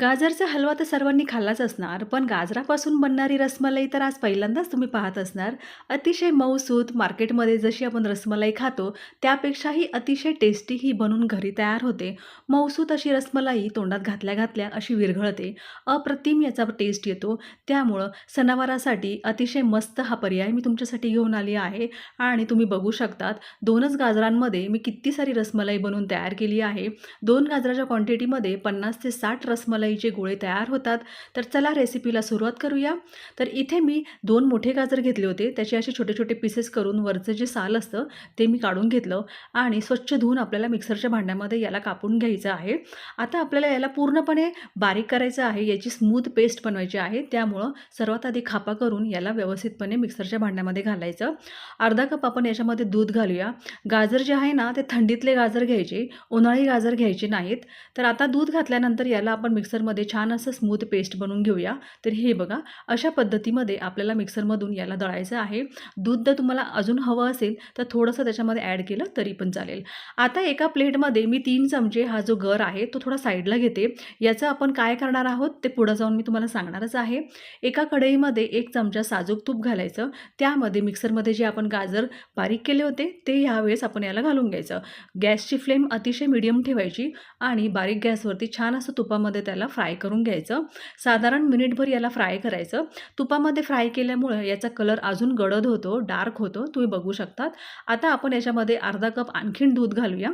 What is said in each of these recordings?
गाजरचा हलवा तर सर्वांनी खाल्लाच असणार, पण गाजरापासून बनणारी रसमलाई तर आज पहिल्यांदाच तुम्ही पाहत असणार. अतिशय मऊसूत मार्केटमध्ये जशी आपण रसमलाई खातो, त्यापेक्षाही अतिशय टेस्टी ही बनून घरी तयार होते. मऊसूत अशी रसमलाई तोंडात घातल्या-घातल्या अशी विरघळते. अप्रतिम याचा टेस्ट येतो. त्यामुळं सणावारासाठी अतिशय मस्त हा पर्याय मी तुमच्यासाठी घेऊन आली आहे आणि तुम्ही बघू शकतात दोनच गाजरांमध्ये मी किती सारी रसमलाई बनवून तयार केली आहे. दोन गाजराच्या क्वांटिटीमध्ये 50 ते 60 रसमलाईचे गोळे तयार होतात. तर चला रेसिपीला सुरुवात करूया. तर इथे मी दोन मोठे गाजर घेतले होते. त्याचे असे छोटे-छोटे पीसेस करून वरचं जे साल असतं ते मी काढून घेतलं आणि स्वच्छ धुवून आपल्याला मिक्सरच्या भांड्यामध्ये याला कापून घ्यायचं आहे. आता आपल्याला याला पूर्णपणे बारीक करायचं आहे. याची स्मूथ पेस्ट बनवायची आहे. त्यामुळं सर्वात आधी खापा करून याला व्यवस्थितपणे मिक्सरच्या भांड्यामध्ये घालायचं. अर्धा कप आपण याच्यामध्ये दूध घालूया. गाजर जे आहे ना, ते थंडीतले गाजर घ्यायचे, उन्हाळी गाजर घ्यायचे नाहीत. तर आता दूध घातल्यानंतर याला आपण मिक्सरमध्ये छान असं स्मूथ पेस्ट बनवून घेऊया. तर हे बघा, अशा पद्धतीमध्ये आपल्याला मिक्सरमधून याला दळायचं आहे. दूध जर तुम्हाला अजून हवं असेल, तर थोडंसं त्याच्यामध्ये ॲड केलं तरी पण चालेल. आता एका प्लेटमध्ये मी तीन चमचे हा जो गर आहे, तो थोडा साईडला घेते. याचं आपण काय करणार आहोत, ते पुढं जाऊन मी तुम्हाला सांगणारच आहे. एका कढईमध्ये एक चमचा साजूक तूप घालायचं. त्यामध्ये मिक्सरमध्ये जे आपण गाजर बारीक केले होते, ते ह्यावेळेस आपण याला घालून घ्यायचं. गॅसची फ्लेम अतिशय मिडियम ठेवायची आणि बारीक गॅसवरती छान असं तुपामध्ये त्याला फ्राय करून घ्यायचं. साधारण मिनिटभर याला फ्राय करायचं. तुपामध्ये फ्राय केल्यामुळं याचा कलर अजून गडद होतो, डार्क होतो. तुम्ही बघू शकतात. आता आपण याच्यामध्ये अर्धा कप आणखीन दूध घालूया.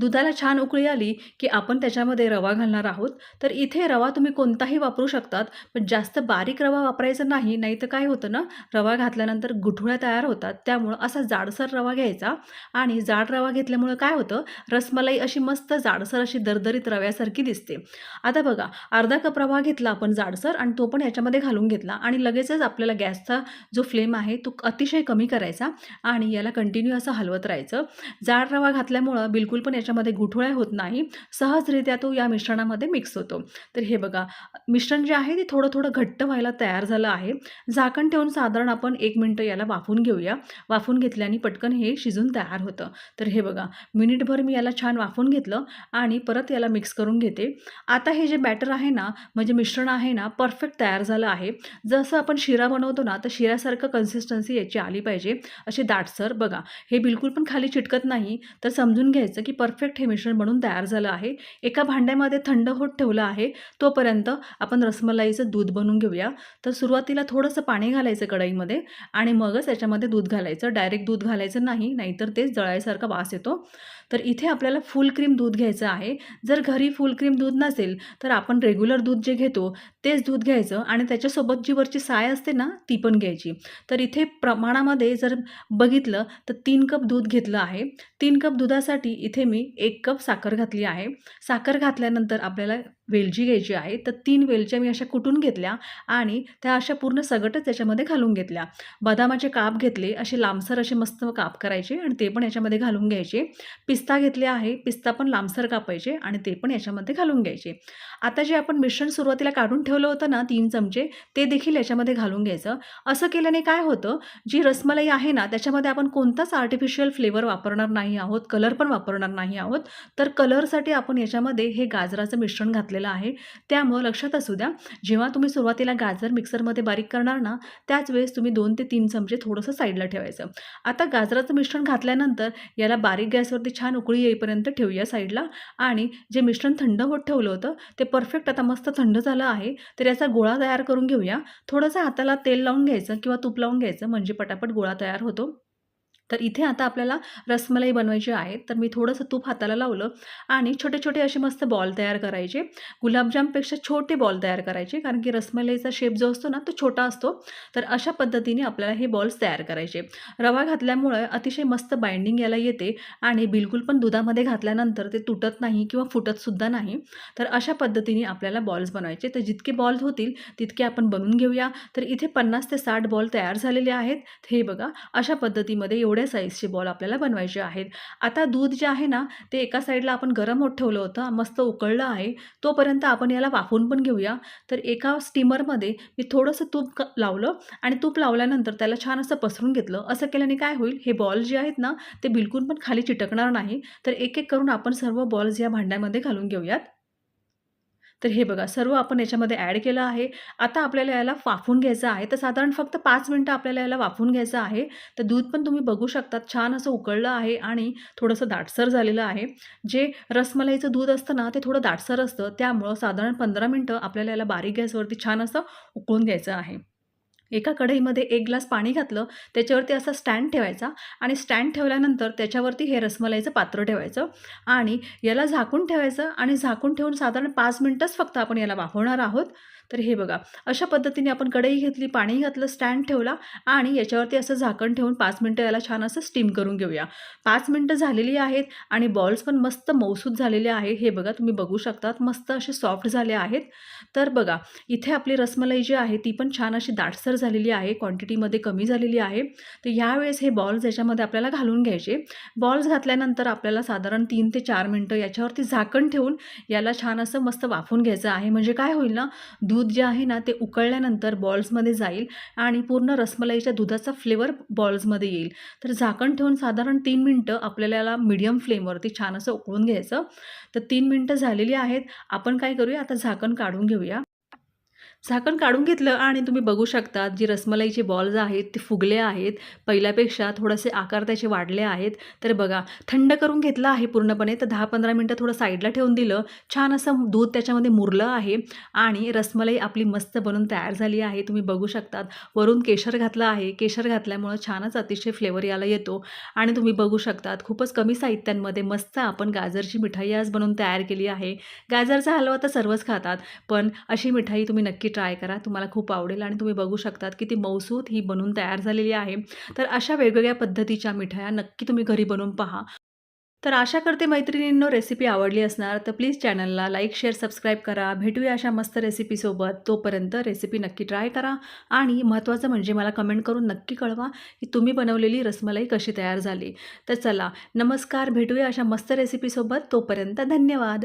दुधाला छान उकळी आली, की आपण त्याच्यामध्ये रवा घालणार आहोत. तर इथे रवा तुम्ही कोणताही वापरू शकतात, पण जास्त बारीक रवा वापरायचा नाही. नाही तर काय होतं ना, रवा घातल्यानंतर गुठुळ्या तयार होतात. त्यामुळं असा जाडसर रवा घ्यायचा आणि जाड रवा घेतल्यामुळं काय होतं, रसमलाई अशी मस्त जाडसर अशी दरदरीत रव्यासारखी दिसते. आता बघा, अर्धा कप रवा घेतला आपण जाडसर आणि तो पण याच्यामध्ये घालून घेतला आणि लगेचच आपल्याला गॅसचा जो फ्लेम आहे, तो अतिशय कमी करायचा आणि याला कंटिन्यू असं हलवत राहायचं. जाड रवा घातल्यामुळं बिलकुल पण याच्या त्याच्यामध्ये गुठळ्या होत नाही. सहजरित्या तो या मिश्रणामध्ये मिक्स होतो. तर हे बघा, मिश्रण जे आहे ते थोडं-थोडं घट्ट व्हायला तयार झालं आहे. झाकण ठेवून साधारण आपण एक मिनटं याला वाफून घेऊया. वाफून घेतल्याने पटकन हे शिजून तयार होतं. तर हे बघा, मिनिटभर मी याला छान वाफवून घेतलं आणि परत याला मिक्स करून घेते. आता हे जे बॅटर आहे ना, म्हणजे मिश्रण आहे ना, परफेक्ट तयार झालं आहे. जसं आपण शिरा बनवतो ना, तर शिऱ्यासारखं कन्सिस्टन्सी याची आली पाहिजे. अशी दाटसर बघा, हे बिलकुल पण खाली चिटकत नाही. तर समजून घ्यायचं, की परफेक्ट हे मिश्रण बनून तयार झालं आहे. एका भांड्यामध्ये थंड होत ठेवलं आहे. तोपर्यंत आपण रसमलाईचं दूध बनवून घेऊया. तर सुरुवातीला थोडंसं पाणी घालायचं कढईमध्ये आणि मगच याच्यामध्ये दूध घालायचं. डायरेक्ट दूध घालायचं नाही, नाहीतर ते जळायसारखा वास येतो. तर इथे आपल्याला फुल क्रीम दूध घ्यायचं आहे. जर घरी फुल क्रीम दूध नसेल, तर आपण रेग्युलर दूध जे घेतो, तेच दूध घ्यायचं आणि त्याच्यासोबत जी वरची साय असते ना, ती पण घ्यायची. तर इथे प्रमाणामध्ये जर बघितलं, तर तीन कप दूध घेतलं आहे. तीन कप दुधासाठी इथे मी एक कप साखर घातली आहे. साखर घातल्यानंतर आपल्याला वेलची घ्यायची आहे. तर तीन वेलच्या मी अशा कुटून घेतल्या आणि त्या अशा पूर्ण सगटच याच्यामध्ये घालून घेतल्या. बदामाचे काप घेतले, असे लांबसर असे मस्त काप करायचे आणि ते पण याच्यामध्ये घालून घ्यायचे. पिस्ता घेतले आहे. पिस्ता पण लांबसर कापायचे आणि ते पण याच्यामध्ये घालून घ्यायचे. आता जे आपण मिश्रण सुरुवातीला काढून ठेवलं होतं ना तीन चमचे, ते देखील याच्यामध्ये घालून घ्यायचं. असं केल्याने काय होतं, जी रसमलाई आहे ना, त्याच्यामध्ये आपण कोणताच आर्टिफिशियल फ्लेवर वापरणार नाही आहोत, कलर पण वापरणार नाही आहोत. तर कलरसाठी आपण याच्यामध्ये हे गाजराचं मिश्रण घातलेलं आहे. त्यामुळं लक्षात असू द्या, जेव्हा तुम्ही सुरुवातीला गाजर मिक्सरमध्ये बारीक करणार ना, त्याच वेळेस तुम्ही दोन ते तीन चमचे थोडंसं साईडला ठेवायचं. आता गाजराचं मिश्रण घातल्यानंतर याला बारीक गॅसवरती छान उकळी येईपर्यंत ठेवूया साईडला आणि जे मिश्रण थंड होत ठेवलं होतं, ते परफेक्ट आता मस्त थंड झालं आहे. तर याचा गोळा तयार करून घेऊया. थोडंसं हाताला तेल लावून घ्यायचं किंवा तूप लावून घ्यायचं, म्हणजे पटापट गोळा तयार होतो. तर इथे आता आपल्याला रसमलाई बनवायची आहे. तर मी थोडंसं तूप हाताला लावलं आणि छोटे-छोटे असे मस्त बॉल तयार करायचे. गुलाबजामपेक्षा छोटे बॉल तयार करायचे, कारण की रसमलाईचा शेप जो असतो ना, तो छोटा असतो. तर अशा पद्धतीने आपल्याला हे बॉल्स तयार करायचे. रवा घातल्यामुळे अतिशय मस्त बाइंडिंग याला येते आणि बिलकुल पण दुधामध्ये घातल्यानंतर ते तुटत नाही किंवा फुटतसुद्धा नाही. तर अशा पद्धतीने आपल्याला बॉल्स बनवायचे. तर जितके बॉल्स होतील, तितके आपण बनवून घेऊया. तर इथे 50 ते साठ बॉल तयार झालेले आहेत. हे बघा, अशा पद्धतीमध्ये एवढे एवढे साईजचे बॉल आपल्याला बनवायचे आहेत. आता दूध जे आहे ना, ते एका साईडला आपण गरम होत ठेवलं होतं, मस्त उकळलं आहे. तोपर्यंत आपण याला वाफवून पण घेऊया. तर एका स्टीमरमध्ये मी थोडंसं तूप लावलं आणि तूप लावल्यानंतर त्याला छान असं पसरून घेतलं. असं केल्याने काय होईल, हे बॉल जे आहेत ना, ते बिलकुल पण खाली चिटकणार नाही. तर एक-एक करून आपण सर्व बॉल्स या भांड्यामध्ये घालून घेऊयात. तर हे बघा सर्व आपण याच्यामध्ये ॲड केलं आहे. आता आपल्याला याला वाफून घ्यायचं आहे. तर साधारण फक्त पाच मिनटं आपल्याला याला वाफवून घ्यायचं आहे. तर दूध पण तुम्ही बघू शकतात छान असं उकळलं आहे आणि थोडंसं दाटसर झालेलं आहे. जे रसमलाईचं दूध असतं ना ते थोडं दाटसर असतं. त्यामुळं साधारण पंधरा मिनटं आपल्याला याला बारीक गॅसवरती छान असं उकळून घ्यायचं आहे. एका कढईमध्ये एक ग्लास पाणी घातलं त्याच्यावरती असा स्टँड ठेवायचा आणि स्टँड ठेवल्यानंतर त्याच्यावरती हे रसमलाईचं पात्र ठेवायचं आणि याला झाकून ठेवायचं आणि झाकून ठेवून साधारण पाच मिनटंच फक्त आपण याला वाफवणार आहोत. तर हे बघा अशा पद्धतीने आपण कढई घेतली पाणी घातलं स्टँड ठेवला आणि याच्यावरती असं झाकण ठेवून पाच मिनटं याला छान असं स्टीम करून घेऊया. पाच मिनटं झालेली आहेत आणि बॉल्स पण मस्त मौसूद झालेले आहेत. हे बघा तुम्ही बघू शकतात मस्त असे सॉफ्ट झाले आहेत. तर बघा इथे आपली रसमलाई जी आहे ती पण छान अशी दाटसर झालेली आहे क्वांटिटीमध्ये कमी झालेली आहे. तर ह्यावेळेस हे बॉल्स याच्यामध्ये आपल्याला घालून घ्यायचे. बॉल्स घातल्यानंतर आपल्याला साधारण तीन ते चार मिनटं याच्यावरती झाकण ठेवून याला छान असं मस्त वाफून घ्यायचं आहे. म्हणजे काय होईल ना दूध दूध जे आहे ना ते उकळल्यानंतर बॉल्समध्ये जाईल आणि पूर्ण रसमलाईच्या दुधाचा फ्लेवर बॉल्समध्ये येईल. तर झाकण ठेवून साधारण तीन मिनटं आपल्याला याला मीडियम फ्लेमवरती छान असं उकळून घ्यायचं. तर तीन मिनटं झालेली आहेत. आपण काय करूया? आता झाकण काढून घेऊया. झाकण काढून घेतलं आणि तुम्ही बघू शकता जी रसमलाईचे बॉल्स आहेत ते फुगले आहेत. पहिल्यापेक्षा थोडेसे आकार त्याचे वाढले आहेत. तर बघा थंड करून घेतलं आहे पूर्णपणे. तर दहा पंधरा मिनटं थोडं साईडला ठेवून दिलं. छान असं दूध त्याच्यामध्ये मुरलं आहे. आणि रसमलाई आपली मस्त बनून तयार झाली आहे. तुम्ही बघू शकतात. वरून केशर घातलं आहे. केशर घातल्यामुळं छानच अतिशय फ्लेवर याला येतो. आणि तुम्ही बघू शकतात खूपच कमी साहित्यांमध्ये मस्त आपण गाजरची मिठाई आज बनवून तयार केली आहे. गाजरचा हलवा तर सर्वच खातात. पण अशी मिठाई तुम्ही नक्की ट्राय करा. तुम्हाला खूप आवडेल आणि तुम्ही बघू शकतात की ती मौसूद ही बनून तयार झालेली आहे. तर अशा वेगवेगळ्या पद्धतीच्या मिठाया नक्की तुम्ही घरी बनवून पहा. तर आशा करते मैत्रिणींनो रेसिपी आवडली असणार तर प्लीज चॅनलला लाईक शेअर सबस्क्राईब करा. भेटूया अशा मस्त रेसिपीसोबत तोपर्यंत रेसिपी नक्की ट्राय करा. आणि महत्त्वाचं म्हणजे मला कमेंट करून नक्की कळवा की तुम्ही बनवलेली रसमलाई कशी तयार झाली. तर चला नमस्कार भेटूया अशा मस्त रेसिपीसोबत तोपर्यंत धन्यवाद.